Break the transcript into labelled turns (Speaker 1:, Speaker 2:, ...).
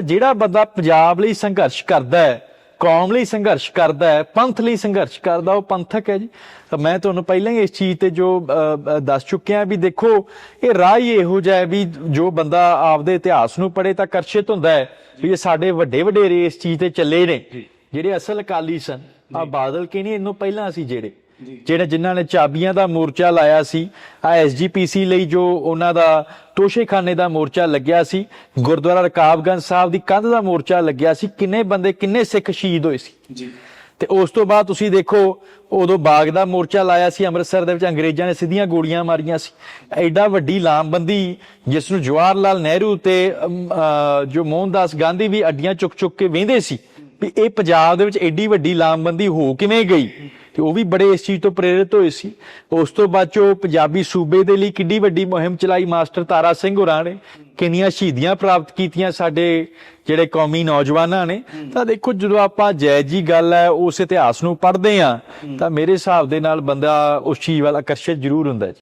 Speaker 1: ਜਿਹੜਾ ਬੰਦਾ ਪੰਜਾਬ ਲਈ ਸੰਘਰਸ਼ ਕਰਦਾ ਹੈ ਕੌਮ ਲਈ ਸੰਘਰਸ਼ ਕਰਦਾ ਹੈ ਪੰਥ ਲਈ ਸੰਘਰਸ਼ ਕਰਦਾ ਉਹ ਪੰਥਕ ਹੈ ਜੀ। ਤਾਂ ਮੈਂ ਤੁਹਾਨੂੰ ਪਹਿਲਾਂ ਹੀ ਇਸ ਚੀਜ਼ ਤੇ ਜੋ ਦੱਸ ਚੁੱਕਿਆ ਵੀ ਦੇਖੋ ਇਹ ਰਾਹ ਹੀ ਇਹੋ ਜਿਹਾ ਵੀ ਜੋ ਬੰਦਾ ਆਪਦੇ ਇਤਿਹਾਸ ਨੂੰ ਪੜ੍ਹੇ ਤਾਂ ਕਰਸ਼ਿਤ ਹੁੰਦਾ ਹੈ ਵੀ ਇਹ ਸਾਡੇ ਵੱਡੇ ਵਡੇਰੇ ਇਸ ਚੀਜ਼ ਤੇ ਚੱਲੇ ਨੇ। ਜਿਹੜੇ ਅਸਲ ਅਕਾਲੀ ਸਨ ਆ ਬਾਦਲ ਕੇ ਨਹੀਂ ਇਹਨੂੰ ਪਹਿਲਾਂ ਸੀ ਜਿਹੜੇ। ਜਿਹੜੇ ਜਿਨ੍ਹਾਂ ਨੇ ਚਾਬੀਆਂ ਦਾ ਮੋਰਚਾ ਲਾਇਆ ਸੀ ਆ ਐਸਜੀਪੀਸੀ ਲਈ ਜੋ ਉਹਨਾਂ ਦਾ ਤੋਸ਼ੇਖਾਨੇ ਦਾ ਮੋਰਚਾ ਲੱਗਿਆ ਸੀ ਗੁਰਦੁਆਰਾ ਰਕਾਬਗੰਜ ਸਾਹਿਬ ਦੀ ਕੰਧ ਦਾ ਮੋਰਚਾ ਲੱਗਿਆ ਸੀ ਕਿੰਨੇ ਬੰਦੇ ਕਿੰਨੇ ਸਿੱਖ ਸ਼ਹੀਦ ਹੋਏ ਸੀ।
Speaker 2: ਜੀ।
Speaker 1: ਤੇ ਉਸ ਤੋਂ ਬਾਅਦ ਤੁਸੀਂ ਦੇਖੋ ਉਦੋਂ ਬਾਗ ਦਾ ਮੋਰਚਾ ਲਾਇਆ ਸੀ ਅੰਮ੍ਰਿਤਸਰ ਦੇ ਵਿੱਚ ਅੰਗਰੇਜ਼ਾਂ ਨੇ ਸਿੱਧੀਆਂ ਗੋਲੀਆਂ ਮਾਰੀਆਂ ਸੀ। ਐਡਾ ਵੱਡੀ ਲਾਮਬੰਦੀ ਜਿਸ ਨੂੰ ਜਵਾਹਰ ਲਾਲ ਨਹਿਰੂ ਤੇ ਜੋ ਮੋਹਨਦਾਸ ਗਾਂਧੀ ਵੀ ਅੱਡੀਆਂ ਚੁੱਕ ਚੁੱਕ ਕੇ ਵੇਂਦੇ ਸੀ ਵੀ ਇਹ ਪੰਜਾਬ ਦੇ ਵਿੱਚ ਐਡੀ ਵੱਡੀ ਲਾਮਬੰਦੀ ਹੋ ਕਿਵੇਂ ਗਈ? ਤੇ ਉਹ ਵੀ ਬੜੇ ਇਸ ਚੀਜ਼ ਤੋਂ ਪ੍ਰੇਰਿਤ ਹੋਏ ਸੀ। ਉਸ ਤੋਂ ਬਾਅਦ ਚੋ ਪੰਜਾਬੀ ਸੂਬੇ ਦੇ ਲਈ ਕਿੱਡੀ ਵੱਡੀ ਮੁਹਿੰਮ ਚਲਾਈ ਮਾਸਟਰ ਤਾਰਾ ਸਿੰਘ ਹੋਰਾਂ ਨੇ। ਕਿੰਨੀਆਂ ਸ਼ਹੀਦੀਆਂ ਪ੍ਰਾਪਤ ਕੀਤੀਆਂ ਸਾਡੇ ਜਿਹੜੇ ਕੌਮੀ ਨੌਜਵਾਨਾਂ ਨੇ। ਤਾਂ ਦੇਖੋ, ਜਦੋਂ ਆਪਾਂ ਜੈ ਜੀ ਗੱਲ ਹੈ, ਉਸ ਇਤਿਹਾਸ ਨੂੰ ਪੜ੍ਹਦੇ ਆ ਤਾਂ ਮੇਰੇ ਹਿਸਾਬ ਦੇ ਨਾਲ ਬੰਦਾ ਉਸ ਚੀਜ਼ ਵੱਲ ਆਕਰਸ਼ਿਤ ਜ਼ਰੂਰ ਹੁੰਦਾ ਹੈ।